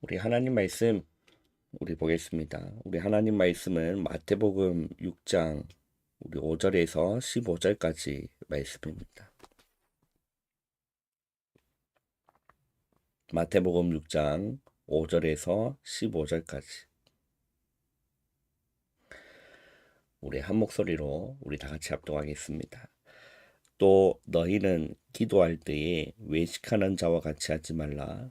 우리 하나님 말씀 우리 보겠습니다. 우리 하나님 말씀은 마태복음 6장 우리 5절에서 15절까지 말씀입니다. 마태복음 6장 5절에서 15절까지 우리 한 목소리로 우리 다 같이 합동하겠습니다. 또 너희는 기도할 때에 외식하는 자와 같이 하지 말라.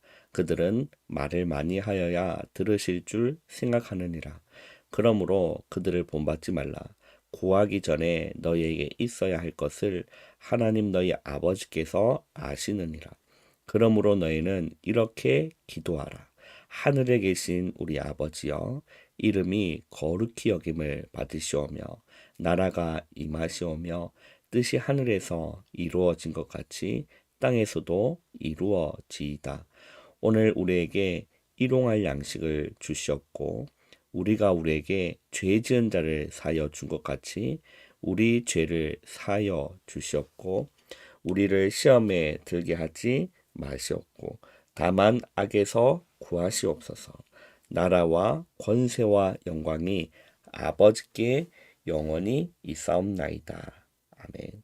그들은 말을 많이 하여야 들으실 줄 생각하느니라. 그러므로 그들을 본받지 말라. 구하기 전에 너희에게 있어야 할 것을 하나님 너희 아버지께서 아시느니라. 그러므로 너희는 이렇게 기도하라. 하늘에 계신 우리 아버지여, 이름이 거룩히 여김을 받으시오며, 나라가 임하시오며, 뜻이 하늘에서 이루어진 것 같이 땅에서도 이루어지이다. 오늘 우리에게 일용할 양식을 주시었고, 우리가 우리에게 죄 지은 자를 사여 준 것 같이 우리 죄를 사여 주시었고, 우리를 시험에 들게 하지 마시옵고, 다만 악에서 구하시옵소서. 나라와 권세와 영광이 아버지께 영원히 있사옵나이다. 아멘.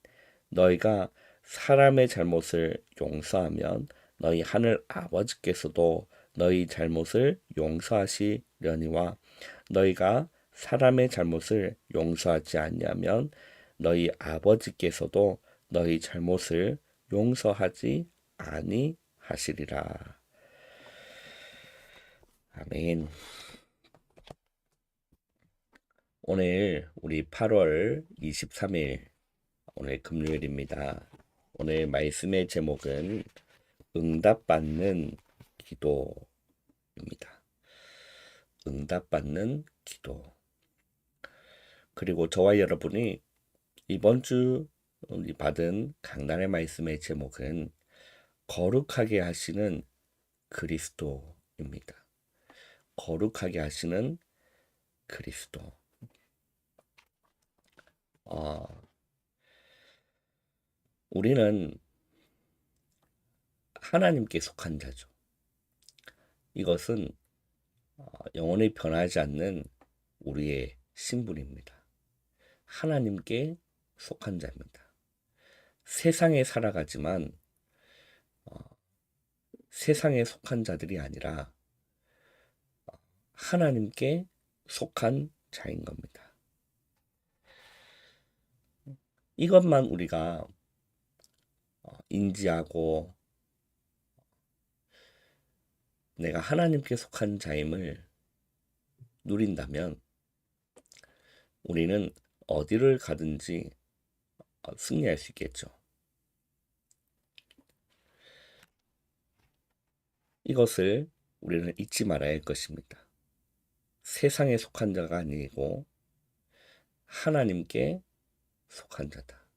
너희가 사람의 잘못을 용서하면 너희 하늘 아버지께서도 너희 잘못을 용서하시려니와 너희가 사람의 잘못을 용서하지 않냐면 너희 아버지께서도 너희 잘못을 용서하지 아니하시리라. 아멘. 오늘 우리 8월 23일 오늘 금요일입니다. 오늘 말씀의 제목은 응답받는 기도입니다. 응답받는 기도. 그리고 저와 여러분이 이번 주 받은 강단의 말씀의 제목은 거룩하게 하시는 그리스도입니다. 거룩하게 하시는 그리스도. 어, 우리는 하나님께 속한 자죠. 이것은 어, 영원히 변하지 않는 우리의 신분입니다. 하나님께 속한 자입니다. 세상에 살아가지만 어, 세상에 속한 자들이 아니라 어, 하나님께 속한 자인 겁니다. 이것만 우리가 어, 인지하고 내가 하나님께 속한 자임을 누린다면 우리는 어디를 가든지 어, 승리할 수 있겠죠. 이것을 우리는 잊지 말아야 할 것입니다. 세상에 속한 자가 아니고 하나님께 속한 자다.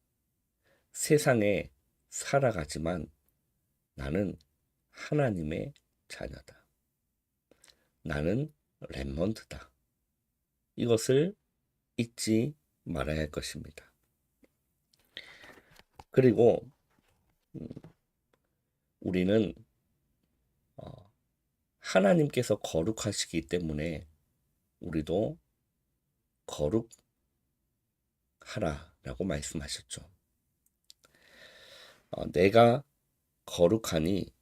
세상에 살아가지만 나는 하나님의 자녀다. 나는 렘먼트다. 이것을 잊지 말아야 할 것입니다. 그리고 음, 우리는 어, 하나님께서 거룩하시기 때문에 우리도 거룩하라라고 말씀하셨죠. 어, 내가 거룩하니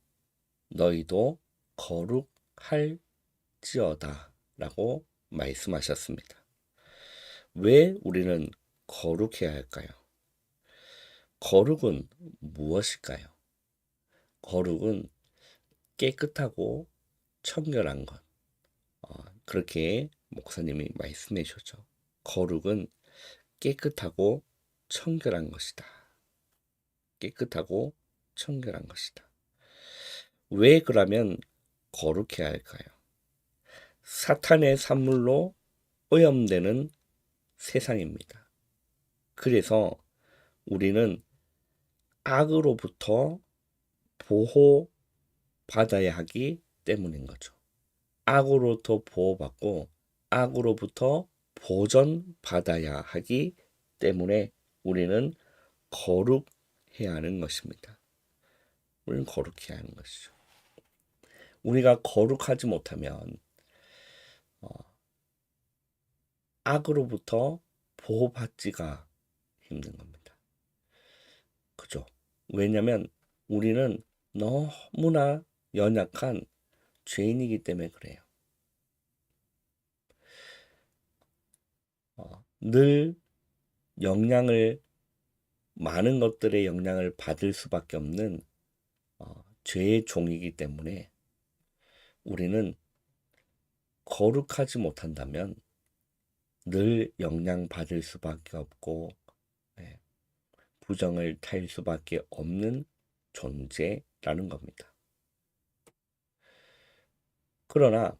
너희도 거룩할지어다 라고 말씀하셨습니다. 왜 우리는 거룩해야 할까요? 거룩은 무엇일까요? 거룩은 깨끗하고 청결한 것. 어, 그렇게 목사님이 말씀해 주셨죠. 거룩은 깨끗하고 청결한 것이다. 깨끗하고 청결한 것이다. 왜 그러면 거룩해야 할까요? 사탄의 산물로 오염되는 세상입니다. 그래서 우리는 악으로부터 보호받아야 하기 때문인 거죠. 악으로부터 보호받고 악으로부터 보전받아야 하기 때문에 우리는 거룩해야 하는 것입니다. 우리는 거룩해야 하는 것이죠. 우리가 거룩하지 못하면 어, 악으로부터 보호받지가 힘든 겁니다. 그죠? 왜냐하면 우리는 너무나 연약한 죄인이기 때문에 그래요. 어, 늘 영향을 많은 것들의 영향을 받을 수밖에 없는 어, 죄의 종이기 때문에 우리는 거룩하지 못한다면 늘 영향 받을 수밖에 없고 예, 부정을 탈 수밖에 없는 존재라는 겁니다. 그러나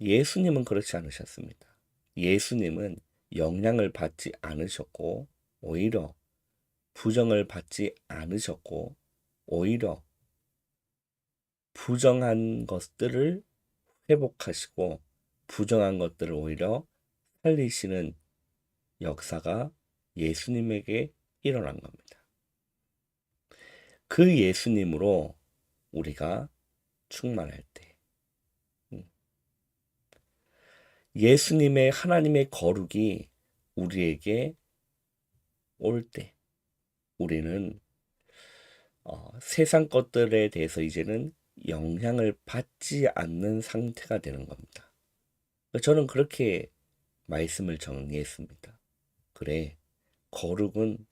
예수님은 그렇지 않으셨습니다. 예수님은 영향을 받지 않으셨고 오히려 부정을 받지 않으셨고 오히려 부정한 것들을 회복하시고 부정한 것들을 오히려 살리시는 역사가 예수님에게 일어난 겁니다. 그 예수님으로 우리가 충만할 때, 음, 예수님의 하나님의 거룩이 우리에게 올 때, 우리는 어, 세상 것들에 대해서 이제는 영향을 받지 않는 상태가 되는 겁니다. 저는 그렇게 말씀을 정리했습니다. 그래, 거룩은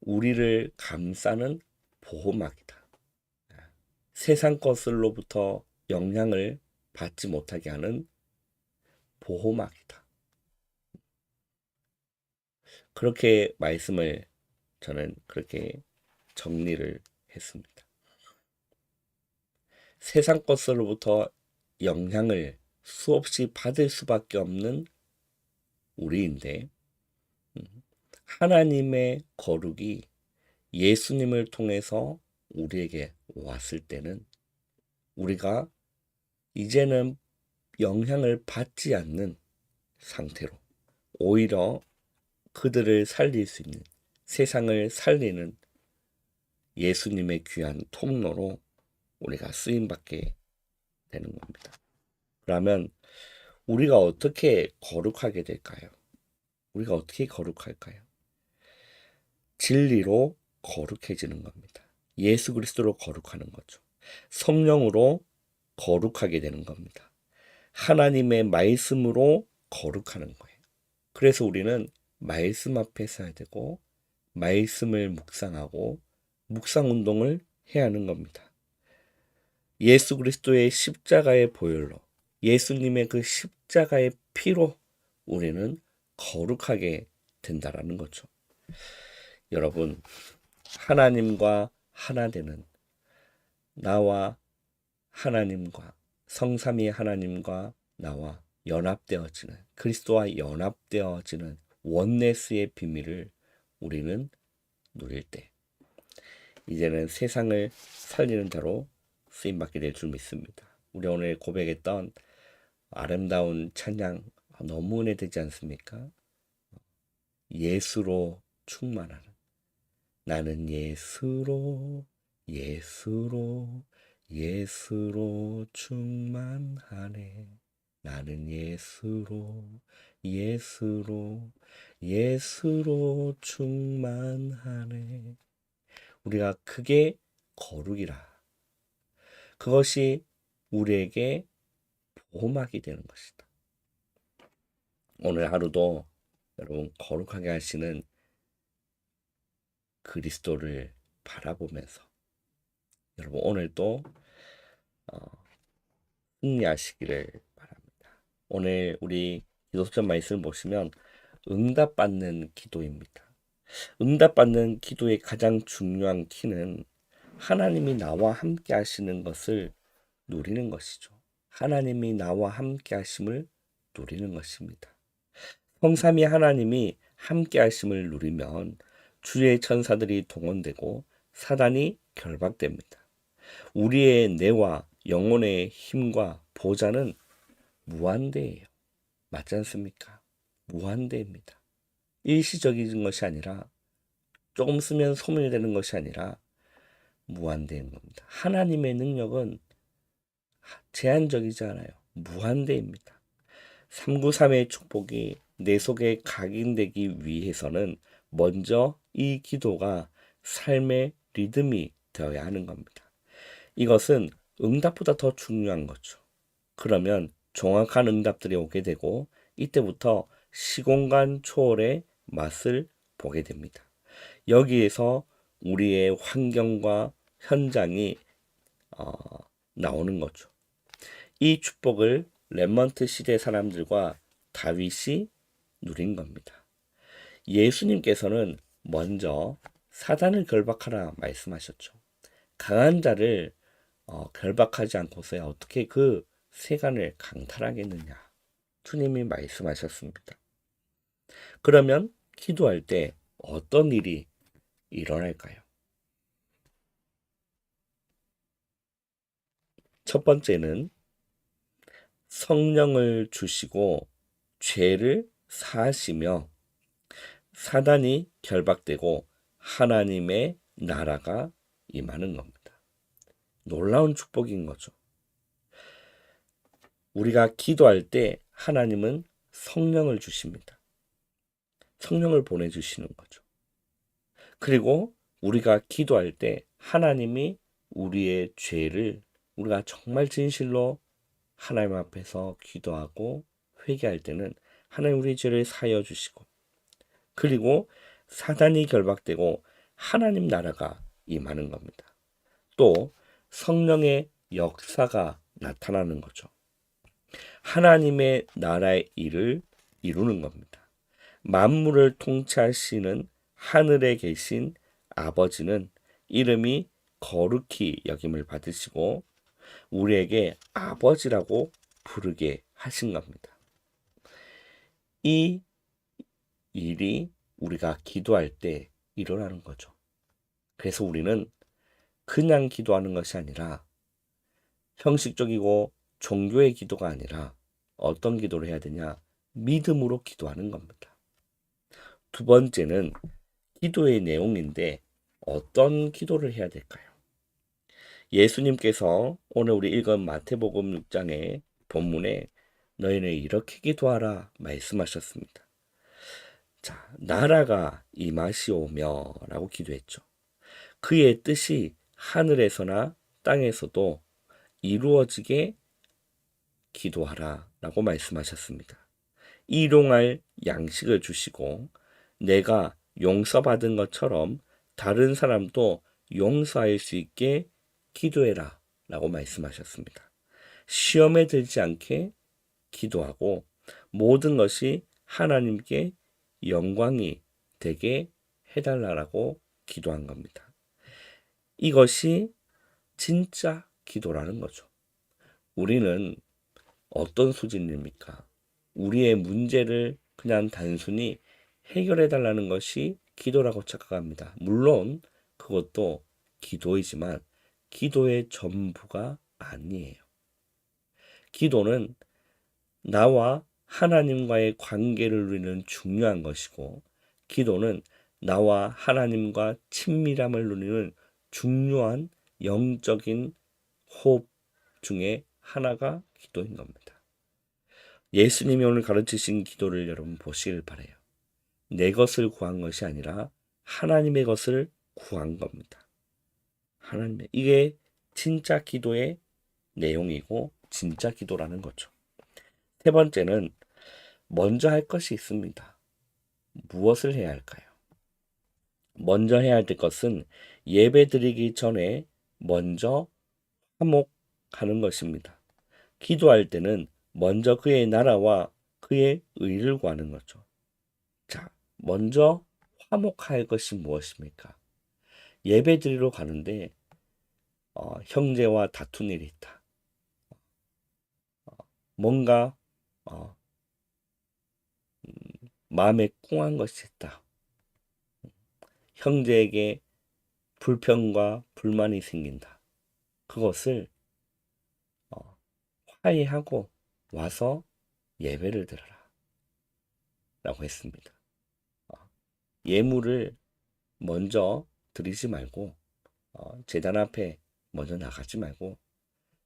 우리를 감싸는 보호막이다. 세상 것들로부터 영향을 받지 못하게 하는 보호막이다. 그렇게 말씀을 저는 그렇게 정리를 했습니다. 세상 것으로부터 영향을 수없이 받을 수밖에 없는 우리인데, 음, 하나님의 거룩이 예수님을 통해서 우리에게 왔을 때는 우리가 이제는 영향을 받지 않는 상태로 오히려 그들을 살릴 수 있는 세상을 살리는 예수님의 귀한 통로로 우리가 쓰임 받게 되는 겁니다. 그러면 우리가 어떻게 거룩하게 될까요? 우리가 어떻게 거룩할까요? 진리로 거룩해지는 겁니다. 예수 그리스도로 거룩하는 거죠. 성령으로 거룩하게 되는 겁니다. 하나님의 말씀으로 거룩하는 거예요. 그래서 우리는 말씀 앞에 서야 되고 말씀을 묵상하고 묵상 운동을 해야 하는 겁니다. 예수 그리스도의 십자가의 보혈로 예수님의 그 십자가의 피로 우리는 거룩하게 된다라는 거죠. 여러분, 하나님과 하나 되는 나와 하나님과 성삼위 하나님과 나와 연합되어지는 그리스도와 연합되어지는 원네스의 비밀을 우리는 누릴 때 이제는 세상을 살리는 자로 쓰임 받게 될 줄 믿습니다. 우리 오늘 고백했던 아름다운 찬양 너무 은혜되지 않습니까? 예수로 충만하는 나는 예수로 예수로 예수로 충만하네 나는 예수로 예수로 예수로 충만하네 우리가 그게 거룩이라 그것이 우리에게 보호막이 되는 것이다. 오늘 하루도 여러분 거룩하게 하시는 그리스도를 바라보면서 여러분 오늘도 어, 승리하시기를 바랍니다. 오늘 우리 기도수전 말씀을 보시면 응답받는 기도입니다. 응답받는 기도의 가장 중요한 키는 하나님이 나와 함께 하시는 것을 누리는 것이죠. 하나님이 나와 함께 하심을 누리는 것입니다. 성삼위 하나님이 함께 하심을 누리면 주의 천사들이 동원되고 사단이 결박됩니다. 우리의 뇌와 영혼의 힘과 보좌는 무한대예요. 맞지 않습니까? 무한대입니다. 일시적인 것이 아니라 조금 쓰면 소멸되는 것이 아니라 무한대인 겁니다. 하나님의 능력은 제한적이지 않아요. 무한대입니다. 393의 축복이 내 속에 각인되기 위해서는 먼저 이 기도가 삶의 리듬이 되어야 하는 겁니다. 이것은 응답보다 더 중요한 거죠. 그러면 정확한 응답들이 오게 되고 이때부터 시공간 초월의 맛을 보게 됩니다. 여기에서 우리의 환경과 현장이 어, 나오는 거죠. 이 축복을 렘먼트 시대 사람들과 다윗이 누린 겁니다. 예수님께서는 먼저 사단을 결박하라 말씀하셨죠. 강한 자를 어, 결박하지 않고서야 어떻게 그 세간을 강탈하겠느냐. 주님이 말씀하셨습니다. 그러면 기도할 때 어떤 일이 일어날까요? 첫 번째는 성령을 주시고 죄를 사하시며 사단이 결박되고 하나님의 나라가 임하는 겁니다. 놀라운 축복인 거죠. 우리가 기도할 때 하나님은 성령을 주십니다. 성령을 보내주시는 거죠. 그리고 우리가 기도할 때 하나님이 우리의 죄를 우리가 정말 진실로 하나님 앞에서 기도하고 회개할 때는 하나님 우리 죄를 사여 주시고 그리고 사단이 결박되고 하나님 나라가 임하는 겁니다. 또 성령의 역사가 나타나는 거죠. 하나님의 나라의 일을 이루는 겁니다. 만물을 통치하시는 하늘에 계신 아버지는 이름이 거룩히 여김을 받으시고 우리에게 아버지라고 부르게 하신 겁니다. 이 일이 우리가 기도할 때 일어나는 거죠. 그래서 우리는 그냥 기도하는 것이 아니라 형식적이고 종교의 기도가 아니라 어떤 기도를 해야 되냐? 믿음으로 기도하는 겁니다. 두 번째는 기도의 내용인데 어떤 기도를 해야 될까요? 예수님께서 오늘 우리 읽은 마태복음 6장의 본문에 너희는 이렇게 기도하라 말씀하셨습니다. 자, 나라가 임하시오며 라고 기도했죠. 그의 뜻이 하늘에서나 땅에서도 이루어지게 기도하라 라고 말씀하셨습니다. 일용할 양식을 주시고 내가 용서받은 것처럼 다른 사람도 용서할 수 있게 기도해라 라고 말씀하셨습니다. 시험에 들지 않게 기도하고 모든 것이 하나님께 영광이 되게 해달라고 기도한 겁니다. 이것이 진짜 기도라는 거죠. 우리는 어떤 수준입니까? 우리의 문제를 그냥 단순히 해결해 달라는 것이 기도라고 착각합니다. 물론 그것도 기도이지만 기도의 전부가 아니에요. 기도는 나와 하나님과의 관계를 누리는 중요한 것이고, 기도는 나와 하나님과 친밀함을 누리는 중요한 영적인 호흡 중에 하나가 기도인 겁니다. 예수님이 오늘 가르치신 기도를 여러분 보시길 바래요. 내 것을 구한 것이 아니라 하나님의 것을 구한 겁니다. 하나님의 이게 진짜 기도의 내용이고 진짜 기도라는 거죠. 세 번째는 먼저 할 것이 있습니다. 무엇을 해야 할까요? 먼저 해야 될 것은 예배 드리기 전에 먼저 화목하는 것입니다. 기도할 때는 먼저 그의 나라와 그의 의를 구하는 거죠. 자, 먼저 화목할 것이 무엇입니까? 예배 드리러 가는데 어, 형제와 다툰 일이 있다. 어, 뭔가 어, 음, 마음에 꿍한 것이 있다. 형제에게 불평과 불만이 생긴다. 그것을 화해하고 와서 예배를 드려라. 라고 했습니다. 어, 예물을 먼저 드리지 말고, 어, 재단 앞에 먼저 나가지 말고,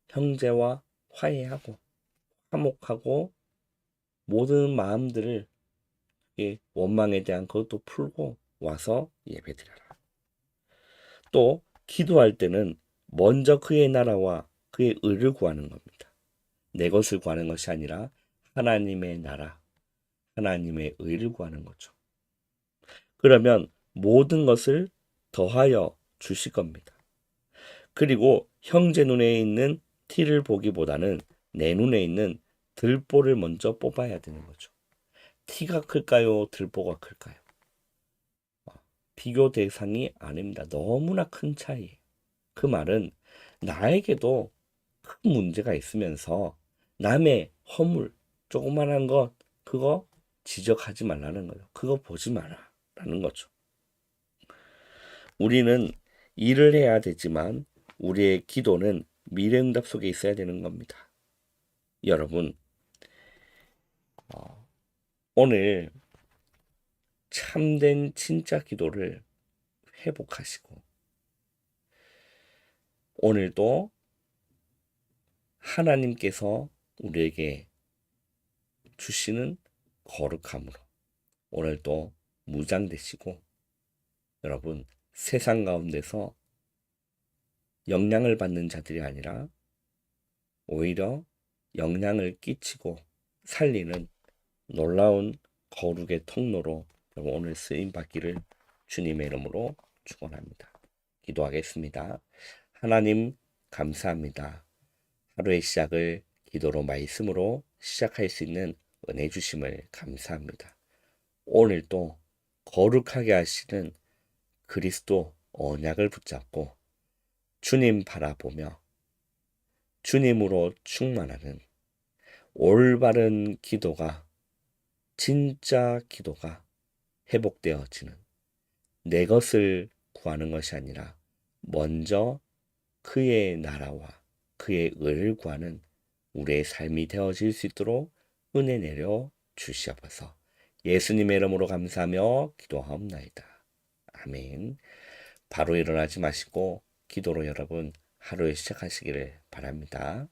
형제와 화해하고, 화목하고, 모든 마음들을 이 원망에 대한 그것도 풀고 와서 예배 드려라. 또, 기도할 때는 먼저 그의 나라와 그의 의를 구하는 겁니다. 내 것을 구하는 것이 아니라 하나님의 나라, 하나님의 의를 구하는 거죠. 그러면 모든 것을 더하여 주실 겁니다. 그리고 형제 눈에 있는 티를 보기보다는 내 눈에 있는 들보를 먼저 뽑아야 되는 거죠. 티가 클까요? 들보가 클까요? 어, 비교 대상이 아닙니다. 너무나 큰 차이예요. 그 말은 나에게도 큰 문제가 있으면서 남의 허물, 조그만한 것, 그거 지적하지 말라는 거예요. 그거 보지 마라. 라는 거죠. 우리는 일을 해야 되지만 우리의 기도는 미래응답 속에 있어야 되는 겁니다. 여러분, 어, 오늘 참된 진짜 기도를 회복하시고 오늘도 하나님께서 우리에게 주시는 거룩함으로 오늘도 무장되시고 여러분 세상 가운데서 영향을 받는 자들이 아니라 오히려 영향을 끼치고 살리는 놀라운 거룩의 통로로 오늘 쓰임 받기를 주님의 이름으로 축원합니다. 기도하겠습니다. 하나님 감사합니다. 하루의 시작을 기도로 말씀으로 시작할 수 있는 은혜 주심을 감사합니다. 오늘도 거룩하게 하시는 그리스도 언약을 붙잡고 주님 바라보며 주님으로 충만하는 올바른 기도가 진짜 기도가 회복되어지는 내 것을 구하는 것이 아니라 먼저 그의 나라와 그의 의를 구하는 우리의 삶이 되어질 수 있도록 은혜 내려 주시옵소서. 예수님의 이름으로 감사하며 기도하옵나이다. 아멘. 바로 일어나지 마시고 기도로 여러분 하루에 시작하시기를 바랍니다.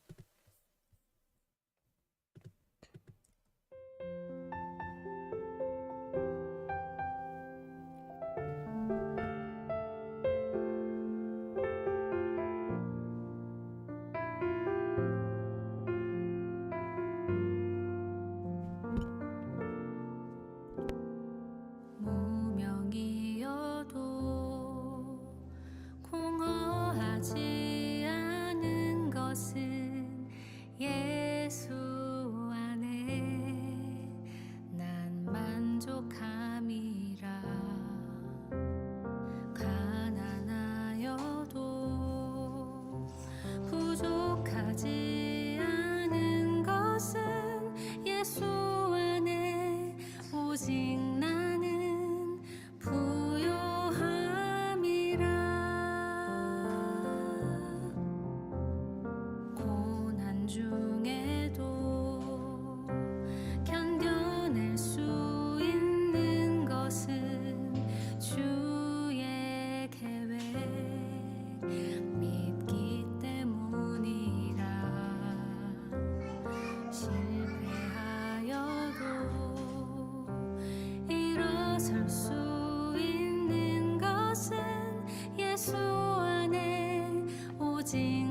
오